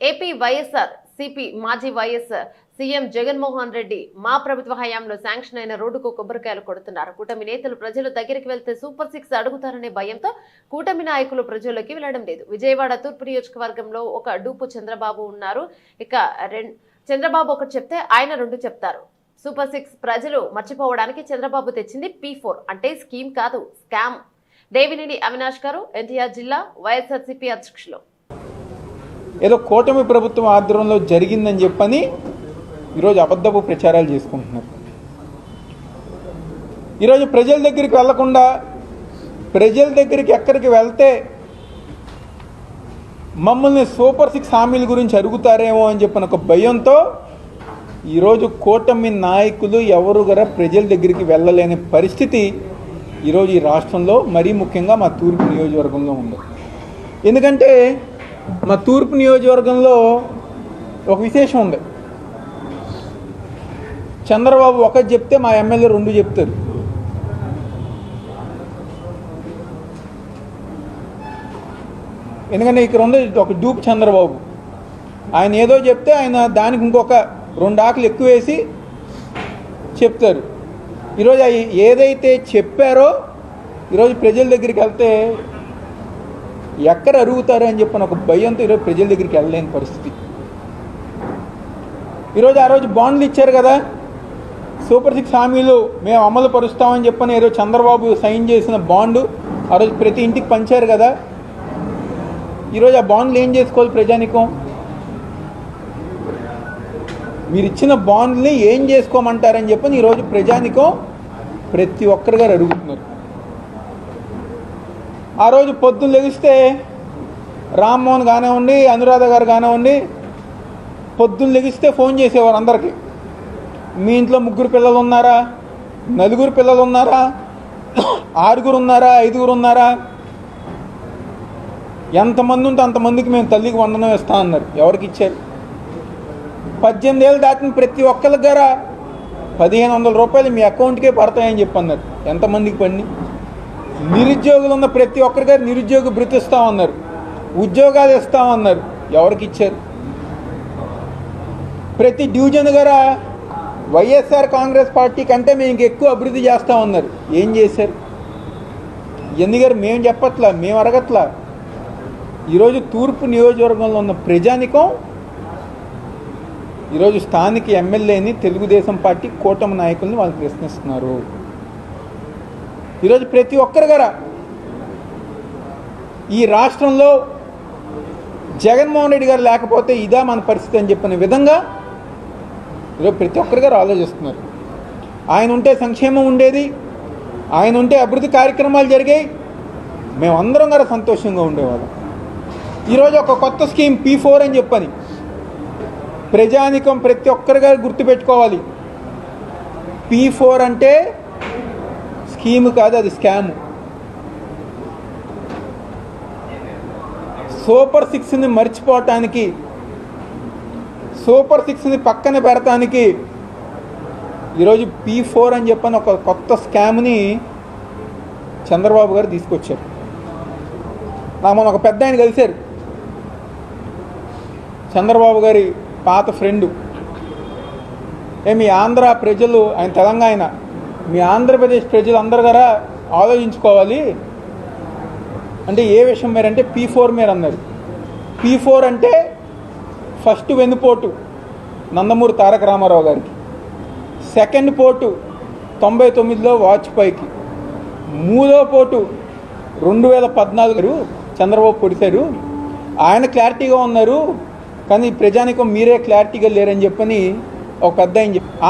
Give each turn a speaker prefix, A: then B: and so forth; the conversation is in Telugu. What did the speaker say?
A: ఏపీ వైఎస్ఆర్ సిపి మాజీ వైఎస్ సీఎం జగన్మోహన్ రెడ్డి మా ప్రభుత్వ హయాంలో శాంక్షన్ అయిన రోడ్డుకు కొబ్బరికాయలు కొడుతున్నారు. కూటమి నేతలు ప్రజలు దగ్గరికి వెళ్తే సూపర్ సిక్స్ అడుగుతారనే భయంతో కూటమి నాయకులు ప్రజల్లోకి వెళ్ళడం లేదు. విజయవాడ తూర్పు నియోజకవర్గంలో ఒక డూపు చంద్రబాబు ఉన్నారు. ఇక చంద్రబాబు ఒకటి చెప్తే ఆయన రెండు చెప్తారు. సూపర్ సిక్స్ ప్రజలు మర్చిపోవడానికి చంద్రబాబు తెచ్చింది పీ ఫోర్ అంటే స్కీమ్ కాదు స్కామ్. దేవినేని అవినాష్ గారు ఎన్టీఆర్ జిల్లా వైఎస్ఆర్సీపీ అధ్యక్షులు.
B: ఏదో కూటమి ప్రభుత్వం ఆధ్వర్యంలో జరిగిందని చెప్పని ఈరోజు అబద్ధపు ప్రచారాలు చేసుకుంటున్నారు. ఈరోజు ప్రజల దగ్గరికి వెళ్ళకుండా ప్రజల దగ్గరికి ఎక్కడికి వెళ్తే మమ్మల్ని సూపర్ సిక్స్ హామీల గురించి అడుగుతారేమో అని చెప్పిన ఒక భయంతో ఈరోజు కూటమి నాయకులు ఎవరు కూడా ప్రజల దగ్గరికి వెళ్ళలేని పరిస్థితి ఈరోజు ఈ రాష్ట్రంలో మరీ ముఖ్యంగా మా తూర్పు నియోజకవర్గంలో ఉంది. ఎందుకంటే మా తూర్పు నియోజకవర్గంలో ఒక విశేషం ఉంది. చంద్రబాబు ఒకటి చెప్తే మా ఎమ్మెల్యే రెండు చెప్తారు. ఎందుకంటే ఇక్కడ ఉంది ఒక డూప్ చంద్రబాబు. ఆయన ఏదో చెప్తే ఆయన దానికి ఇంకొక రెండు ఆకులు ఎక్కువ వేసి చెప్తారు. ఈరోజు ఏదైతే చెప్పారో ఈరోజు ప్రజల దగ్గరికి వెళ్తే ఎక్కడ అరుగుతారు అని చెప్పిన ఒక భయంతో ఈరోజు ప్రజల దగ్గరికి వెళ్ళలేని పరిస్థితి. ఈరోజు ఆ రోజు బాండ్లు ఇచ్చారు కదా సూపర్ సిక్స్ హామీలు మేము అమలు పరుస్తామని చెప్పని ఈరోజు చంద్రబాబు సైన్ చేసిన బాండు ఆ రోజు ప్రతి ఇంటికి పంచారు కదా. ఈరోజు ఆ బాండ్లు ఏం చేసుకోవాలి ప్రజానికం? మీరు ఇచ్చిన బాండ్ని ఏం చేసుకోమంటారని చెప్పని ఈరోజు ప్రజానికం ప్రతి ఒక్కరు గారు అడుగుతున్నారు. ఆ రోజు పొద్దున్న లెగిస్తే రామ్మోహన్ కానివ్వండి అనురాధ గారు కానివ్వండి పొద్దున్న లెగిస్తే ఫోన్ చేసేవారు అందరికీ. మీ ఇంట్లో ముగ్గురు పిల్లలు ఉన్నారా? నలుగురు పిల్లలు ఉన్నారా? ఆరుగురు ఉన్నారా? ఐదుగురు ఉన్నారా? ఎంతమంది ఉంటే అంతమందికి మేము తల్లికి వందనం ఇస్తా అన్నారు. ఎవరికి ఇచ్చారు? పద్దెనిమిది ఏళ్ళు దాటిన ప్రతి ఒక్కరి దగ్గర పదిహేను వందల రూపాయలు మీ అకౌంట్కే పడతాయని చెప్పి అన్నారు. ఎంతమందికి పడినాయి? నిరుద్యోగులు ఉన్న ప్రతి ఒక్కరి గారు నిరుద్యోగ బ్రతిస్తామన్నారు ఉద్యోగాలు ఇస్తామన్నారు ఎవరికి ఇచ్చారు? ప్రతి డివిజన్ గారా వైఎస్ఆర్ కాంగ్రెస్ పార్టీ కంటే మేము ఇంకెక్కువ అభివృద్ధి చేస్తామన్నారు ఏం చేశారు? ఎన్ని గారు? మేము చెప్పట్లా మేము అడగట్లా. ఈరోజు తూర్పు నియోజకవర్గంలో ఉన్న ప్రజానికం ఈరోజు స్థానిక ఎమ్మెల్యేని తెలుగుదేశం పార్టీ కూటమి నాయకుల్ని వాళ్ళు ప్రశ్నిస్తున్నారు. ఈరోజు ప్రతి ఒక్కరు గారా ఈ రాష్ట్రంలో జగన్మోహన్ రెడ్డి గారు లేకపోతే ఇదా మన పరిస్థితి అని చెప్పిన విధంగా ఈరోజు ప్రతి ఒక్కరు గారు ఆలోచిస్తున్నారు. ఆయన ఉంటే సంక్షేమం ఉండేది ఆయన ఉంటే అభివృద్ధి కార్యక్రమాలు జరిగాయి మేమందరం గారు సంతోషంగా ఉండేవాళ్ళం. ఈరోజు ఒక కొత్త స్కీమ్ పీ ఫోర్ అని చెప్పని ప్రజానికం ప్రతి ఒక్కరు గారు గుర్తుపెట్టుకోవాలి. పీ ఫోర్ అంటే స్కీమ్ కాదు అది స్కామ్. సూపర్ సిక్స్ని మర్చిపోవటానికి సూపర్ సిక్స్ని పక్కన పెడటానికి ఈరోజు పీ ఫోర్ అని చెప్పని ఒక కొత్త స్కామ్ని చంద్రబాబు గారు తీసుకొచ్చారు. నా మొన్న ఒక పెద్ద ఆయన కలిశారు. చంద్రబాబు గారి పాత ఫ్రెండు. ఏ మీ ఆంధ్ర ప్రజలు ఆయన తెలంగాణ మీ ఆంధ్రప్రదేశ్ ప్రజలందరూ అందరు ఆలోచించుకోవాలి. అంటే ఏ విషయం మీరు అంటే పీ ఫోర్ మీరు అన్నారు. పీ ఫోర్ అంటే ఫస్ట్ వెన్నుపోటు నందమూరి తారక రామారావు గారికి. సెకండ్ పోటు తొంభై తొమ్మిదిలో వాజ్పేయికి. మూడో పోటు రెండు వేల పద్నాలుగు చంద్రబాబు పొడిశారు ఆయన క్లారిటీగా ఉన్నారు కానీ ప్రజానికం మీరే క్లారిటీగా లేరని చెప్పని ఒక పెద్ద ఆయన చెప్పి